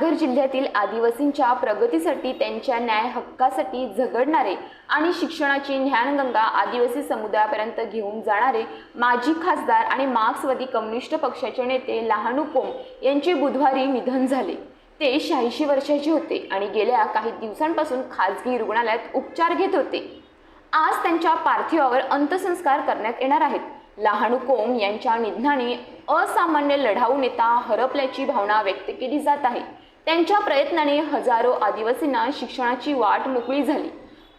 जिल्ह्यातील आदिवासींच्या प्रगतीसाठी त्यांच्या न्याय हक्कासाठी झगडणारे आणि शिक्षणाची ज्ञानगंगा आदिवासी समुदायापर्यंत घेऊन जाणारे माजी खासदार आणि मार्क्सवादी कम्युनिस्ट पक्षाचे नेते लहानू कोम यांचे बुधवारी निधन झाले. ते शहाऐंशी वर्षाचे होते आणि गेल्या काही दिवसांपासून खाजगी रुग्णालयात उपचार घेत होते. आज त्यांच्या पार्थिवावर अंत्यसंस्कार करण्यात येणार आहेत. लहानू कोम यांच्या निधनाने असामान्य लढाऊ नेता हरपल्याची भावना व्यक्त केली जात आहे. त्यांच्या प्रयत्नाने हजारो आदिवासींना शिक्षणाची वाट मोकळी झाली.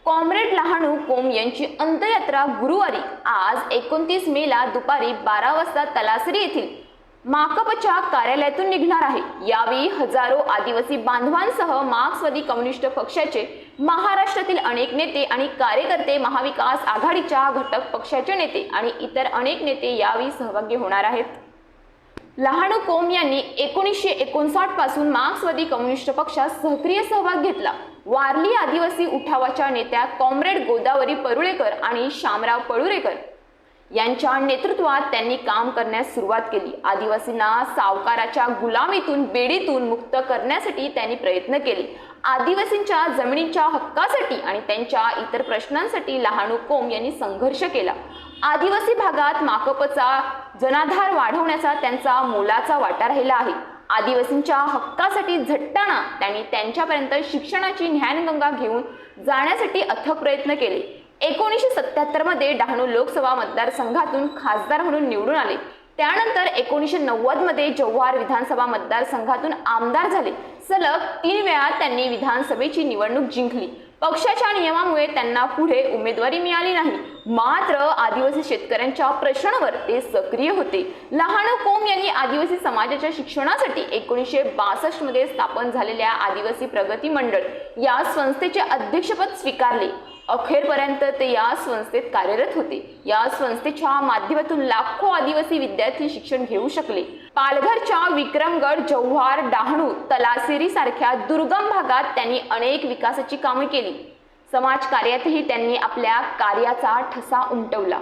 कॉम्रेड लहानू कोम यांची अंत्ययात्रा गुरुवारी आज एकोणतीस मेला दुपारी बारा वाजता तलासरी येथील माकपच्या कार्यालयातून निघणार आहे. यावेळी हजारो आदिवासी बांधवांसह मार्क्सवादी कम्युनिस्ट पक्षाचे महाराष्ट्रातील अनेक नेते आणि कार्यकर्ते महाविकास आघाडीच्या घटक पक्षाचे नेते आणि इतर अनेक नेते यावेळी सहभागी होणार आहेत. लहानू कोम यांनी एकोणीसशे एकोणसाठपासून मार्क्सवादी कम्युनिस्ट पक्षात सक्रिय सहभाग घेतला. वारली आदिवासी उठावाच्या नेत्या कॉम्रेड गोदावरी परुळेकर आणि शामराव पळुरेकर. यांच्या नेतृत्वात त्यांनी काम करण्यास सुरुवात केली. आदिवासींना सावकाराच्या गुलामीतून बेडीतून मुक्त करण्यासाठी त्यांनी प्रयत्न केले. आदिवासींच्या जमिनीच्या हक्कासाठी आणि त्यांच्या इतर प्रश्नांसाठी लहानू कोम यांनी संघर्ष केला. आदिवासी भागात माकपचा जनाधार वाढवण्याचा त्यांचा मोलाचा वाटा राहिला आहे. आदिवासींच्या हक्कासाठी झटताना त्यांनी त्यांच्यापर्यंत शिक्षणाची ज्ञानगंगा घेऊन जाण्यासाठी अथक प्रयत्न केले. एकोणीसशे सत्याहत्तरमध्ये डहाणू लोकसभा मतदारसंघातून खासदार म्हणून निवडून आले. त्यानंतर एकोणीसशे नव्वदमध्ये जव्हार विधानसभा मतदारसंघातून आमदार झाले. सलग तीन वेळा त्यांनी विधानसभेची निवडणूक जिंकली. पक्षाच्या नियमामुळे त्यांना पुढे उमेदवारी मिळाली नाही. मात्र आदिवासी शेतकऱ्यांच्या प्रश्नावर ते सक्रिय होते. लहानू कोम यांनी आदिवासी समाजाच्या शिक्षणासाठी एकोणीसशे बासष्टमध्ये स्थापन झालेल्या आदिवासी प्रगती मंडळ या संस्थेचे अध्यक्षपद स्वीकारले. अखेरपर्यंत ते या संस्थेत कार्यरत होते. या संस्थेच्या माध्यमातून लाखो आदिवासी विद्यार्थी शिक्षण घेऊ शकले. पालघरच्या विक्रमगड जव्हार डहाणू तलासिरी सारख्या दुर्गम भागात त्यांनी अनेक विकासाची कामे केली. समाजकार्यातही त्यांनी आपल्या कार्याचा ठसा उमटवला.